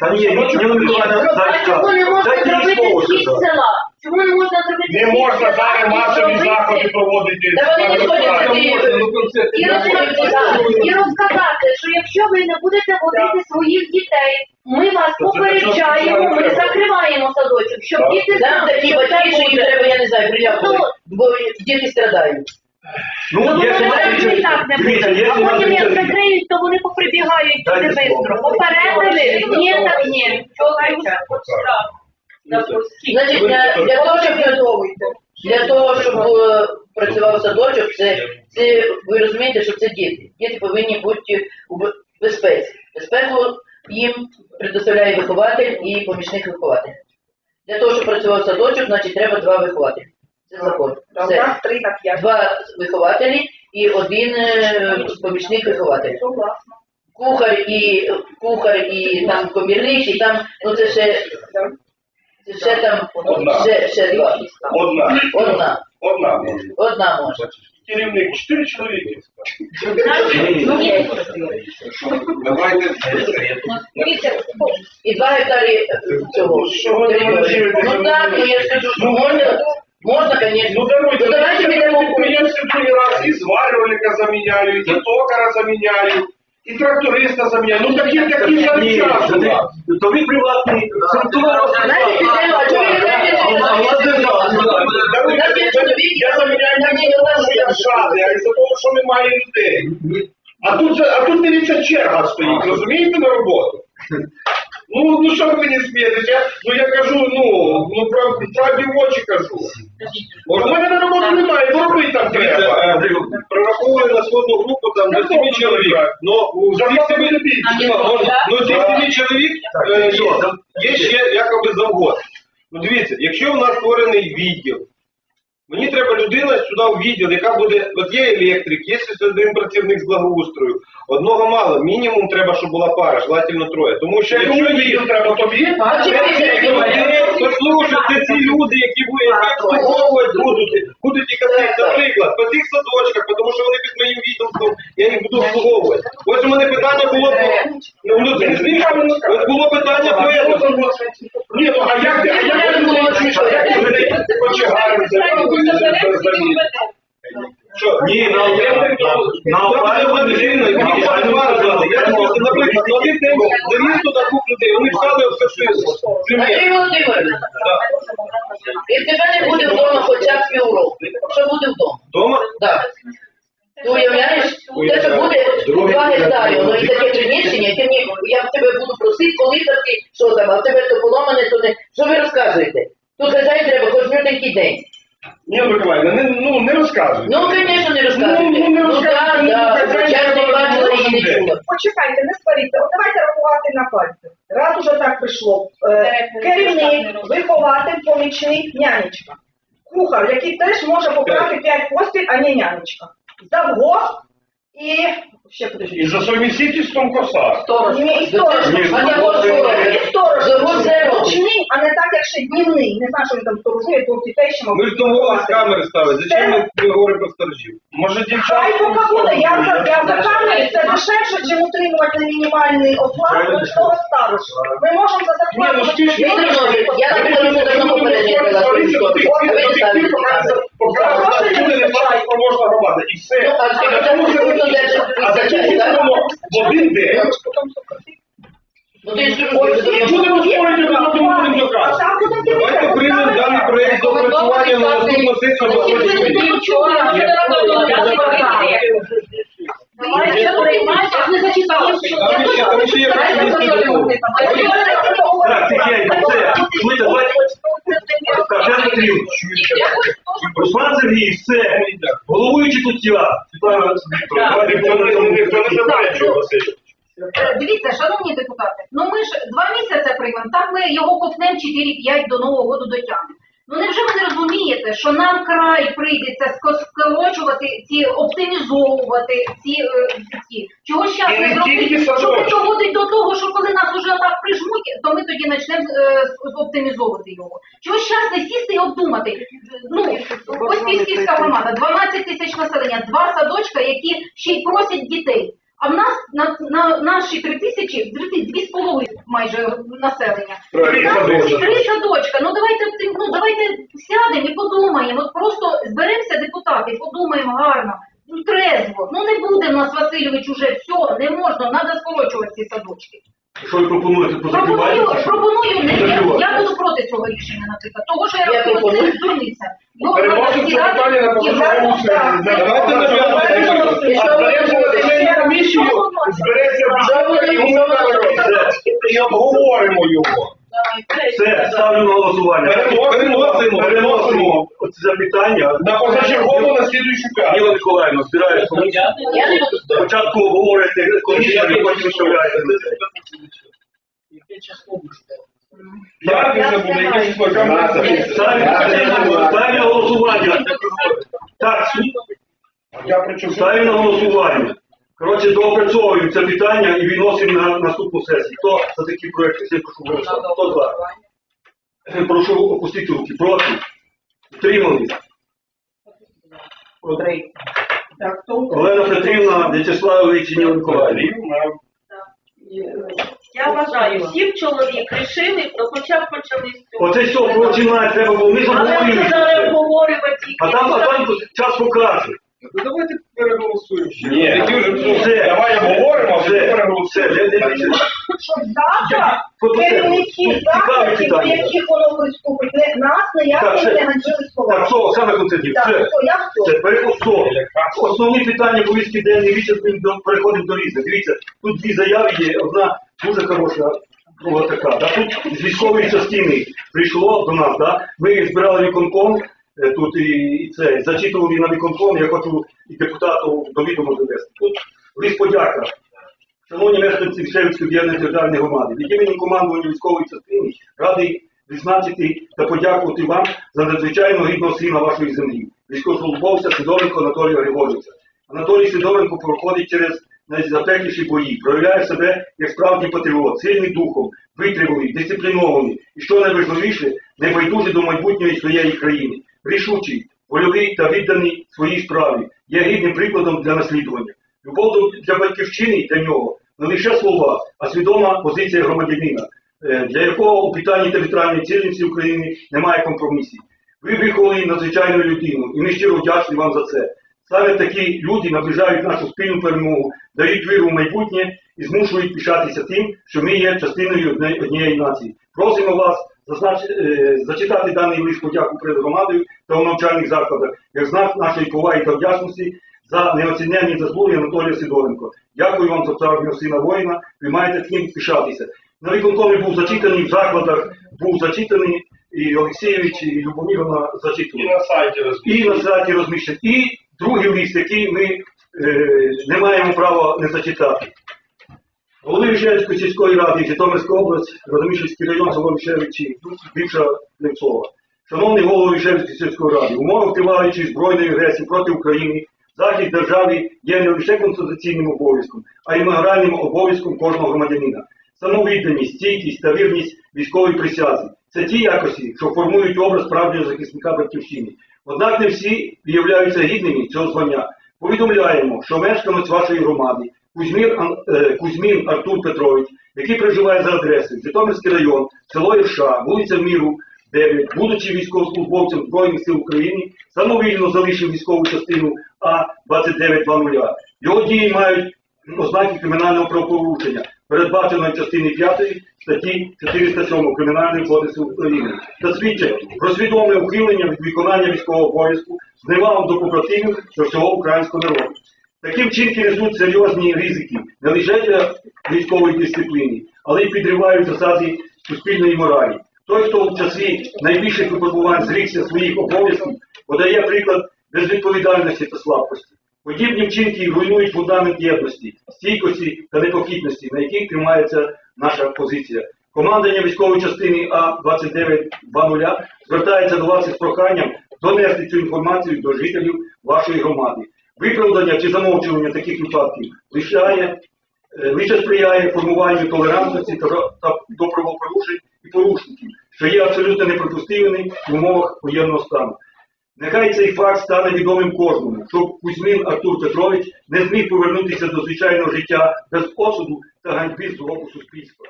Та ні, ні, Ніна Миколаївна, А чому не можна зробити схід села? Чому не можна зробити Не схід можна села зараз масові зробити- заходи проводити. Та вони не ходять І, розказати, і розказати, що якщо ви не будете водити своїх дітей, ми вас попереджаємо, ми закриваємо садочок, щоб діти Там такі батьки, що їм треба, я не знаю, прилякувати, бо діти страдають. Ну, Ну, якщо вони нас так не дивіться. А потім як закриють, то вони поприбігають дуже швидко. Попередили, ні, так ні. Значить, для, для того, щоб для того, щоб е, працював садочок, це, це ви розумієте, що це діти. Діти повинні бути у бе- безпеці. Безпеку їм предоставляє вихователь і помічник вихователя. Для того, щоб працював садочок, значить треба два вихователі. Це закон. Все. три на п'ять. Два вихователі і один е, помічник вихователя. Согласна. Кухар і кухар і там комірник, і там, ну це ще, це ще там Одна. ще, ще два. Одна. Одна. Одна може. Одна може. Керівник, чотири чоловіки. Давайте І два гектари е, цього. Ви території. Ну так, ну я ж кажу, що можна, можна, звісно. Ну давайте, Ну, давайте я підемо в підприємстві другий раз і зварювальника заміняю, і токара заміняю, і тракториста заміняю. Ну такі, такі Ні, зараз час то ви приватний, Знаєте, а ви Я заміняю не тому, що я жадний, а із-за того, що немає людей. А тут, а тут дивіться, черга стоїть, розумієте, на роботу? Ну, ну що ви мені смієтесь? Я, ну я кажу, ну, ну прав, правді в очі кажу. У мене на роботу немає, ну робити там треба. прораховували на сходну групу там до 7 чоловік. Ну, у За цих вас не більше. ну, цих 7 чоловік е, є, є ще якоби завгод. Ну дивіться, якщо у нас створений відділ, мені треба людина сюди в відділ, яка буде, от є електрик, є один працівник з благоустрою. Одного мало, мінімум треба, щоб була пара, желательно троє. Тому що Якщо їм є треба тобі, Послухайте, ці люди, які обслуговувати будуть, будуть казати, наприклад, по цих садочках, тому що вони під моїм відомством, я їх буду обслуговувати. Ось у мене питання було ну, ну, було питання по етому. Ні, ну а як ти, а як ти думаєш, а як ти людей почагаєшся? Що? Ні, на на опалювальний- Я просто, наприклад, день завіз туди куп людей, вони встали все силу. Андрій Володимирович, і тебе не буде вдома хоча б півроку. Що буде вдома? Дома? Так. Ти уявляєш, те, що буде два гектари, ну і таке приміщення, ти мені, я в тебе буду просити, коли там ти, що там, а в тебе то поломане, то не. Що ви розказуєте? Тут хазяїн треба хоч нютенький день. Ні, Миколаївна, не, ну не розказуй. Ну, звісно, не розказуєте. Ну, ну, не Ну, так, розказуйте, так, ну, я ж не бачила і не чула. Почекайте, не сваріться. От давайте рахувати на пальці. Раз уже так прийшло. Е, керівник, вихователь, помічник, нянечка. Кухар, який теж може поправити 5 постіль, а не нянечка. Завгод і ще подожди. І за совмістительством коса. Сторож. Ні, сторож. Ні, А я ну, можу І сторож. Завгод зеро. Ручний, а не так, як ще днівний. Не знаю, що він там сторожує, двох дітей ще мав. Ми ж домовились камери ставити. Зачем ми ми говоримо про сторожів? Може, Хай дівчата... поки буде, я за, я за камери, це дешевше, чим утримувати мінімальний оклад ручного старошу. Ми можемо за Ні, ну Віктор Іванович, я так думаю, що давно попередньо була Люди не спроможна громада. І все. Ну, а чому це закінчиться? А закінчиться воно в один день. Ну ти ж ми будемо доказувати. Давайте приймемо даний проєкт до опрацювання на наступну сесію. на. Там ще, там ще є. Так, тихенько. Давайте. Петрівна. Руслан Сергій, все. Головуючий тут я. Світлана. Ніхто не- не заперечує, Е, Дивіться, шановні депутати, ну ми ж два місяці приймемо, так ми його копнемо 4-5 до Нового року дотягнемо. Ну невже ви не розумієте, що нам край прийдеться ско- скорочувати ці, оптимізовувати ці, е, ці. чого щас не зробити, що доводить до того, що коли нас уже так прижмуть, то ми тоді почнемо е, оптимізовувати його. Чого щас не сісти і обдумати? Ну, ось Пісківська громада, 12 тисяч населення, два садочка, які ще й просять дітей. А в нас на, на наші три тисячі, дві з половиною майже населення. Нас садочка. Три садочка. Ну давайте ну давайте сядемо і подумаємо. От просто зберемося депутати, подумаємо гарно. Ну трезво. Ну не буде в нас Васильович уже все, не можна, треба скорочувати ці садочки. Що ви пропонуєте по Пропоную, пропоную, не, я, Закривати. я буду проти цього рішення, наприклад. Того, що я, Я рахую, пропоную. це дурниця. Переносимо треба це сідати питання на і позачергову гарно- сесію. Давайте на п'яту. А зберемося на земельну комісію, збереться бюджет, і обговоримо його. Все, ставлю на голосування. Переносимо. Переносимо це запитання. На позачергову на слідуючу п'ятницю. Ніла Миколаївна, збираєш комісію. Я не буду. Спочатку обговорите комісію, потім виставляєте. Буде, число? Ставлю на голосування. Так, Я причому. ставлю на голосування. Коротше, доопрацьовуємо це питання і відносимо на наступну сесію. Хто за такі проекти? Всі прошу голосувати. Хто за? Прошу опустити руки. Проти? Утримались? Олена Петрівна, В'ячеславович і Ніла Миколаївна. Я вважаю, сім чоловік рішили, то хоча б почали з цього. Оце що починає, треба було, ми Але зараз обговорювати тільки. А там, а там час покаже. Ну давайте переголосуємо ще. Ні, Які вже Все. давай обговоримо, Все, потім переголосуємо. не дивіться. щоб завтра Фото- закладів, до питання. яких воно приступить, не, нас Так, ніяк все. не ганджили Так, слова. що, саме концертів, Так, все. то я все. Це переход Основні питання повістки денні вичерпні до переходимо до різних. Дивіться, тут дві заяви є. Одна дуже хороша, друга така. Да? Тут з військової частини прийшло до нас. Да? Ми збирали виконком тут і, і це зачитували на виконком. Я хочу і депутату до відомо довести. Тут лист подяка. Шановні мешканці Вишевської об'єднаної територіальної громади, від імені командування військової частини радий відзначити та подякувати вам за надзвичайно гідного сина вашої землі, військовослужбовця Сидоренко Анатолія Григоровича. Анатолій Сидоренко проходить через найзапекліші бої, проявляє себе як справжній патріот, сильний духом, витривалий, дисциплінований і, що найважливіше, небайдужий до майбутньої своєї країни, рішучий, вольовий та відданий своїй справі, є гідним прикладом для наслідування. Любов для батьківщини для нього не лише слова, а свідома позиція громадянина, е, для якого у питанні територіальної цілісності України немає компромісів. Ви виховали надзвичайну людину, і ми щиро вдячні вам за це. Саме такі люди наближають нашу спільну перемогу, дають віру в майбутнє і змушують пишатися тим, що ми є частиною однієї нації. Просимо вас зазнач- е, зачитати даний лист подяку перед громадою та у навчальних закладах, як знак нашої поваги та вдячності за неоціненні заслуги Анатолія Сидоренко. Дякую вам за справжнього сина воїна. Ви маєте таким пишатися. На виконкомі був зачитаний в закладах, був зачитаний і Олексійович, і Любоміровна І на сайті І на сайті розміщений. І другий лист, який ми е, не маємо права не зачитати. Голови Вишевської сільської ради Житомирська область, Радомишльський район, село Вишевичі, бивша Левцова. Шановний голово Вишевської сільської ради, умови триваючої збройної агресії проти України, захист держави є не лише конституційним обов'язком, а й моральним обов'язком кожного громадянина. Самовідданість, стійкість та вірність військовій присязі це ті якості, що формують образ справжнього захисника батьківщини. Однак не всі виявляються гідними цього звання. Повідомляємо, що мешканець вашої громади Кузьмір, Ан- е, Кузьмін Артур Петрович, який проживає за адресою Житомирський район, село Ірша, вулиця Міру, 9, будучи військовослужбовцем Збройних сил України, самовільно залишив військову частину А-2920. Його дії мають ознаки кримінального правопорушення, передбаченої частини 5 статті 407 Кримінального кодексу України, та свідчать про свідоме ухилення від виконання військового обов'язку з невагом до побратимів та всього українського народу. Такі вчинки несуть серйозні ризики не лише для військової дисципліни, але й підривають засади суспільної моралі. Той, хто в часі найбільших випробувань зрікся своїх обов'язків, подає приклад безвідповідальності та слабкості. Подібні вчинки руйнують фундамент єдності, стійкості та непохитності, на яких тримається наша позиція. Командування військової частини А-2920 звертається до вас із проханням донести цю інформацію до жителів вашої громади. Виправдання чи замовчування таких випадків лишає, е, лише сприяє формуванню толерантності та, до правопорушень і порушників, що є абсолютно неприпустимими в умовах воєнного стану. Нехай цей факт стане відомим кожному, щоб Кузьмін Артур Петрович не зміг повернутися до звичайного життя без осуду та ганьби з боку суспільства.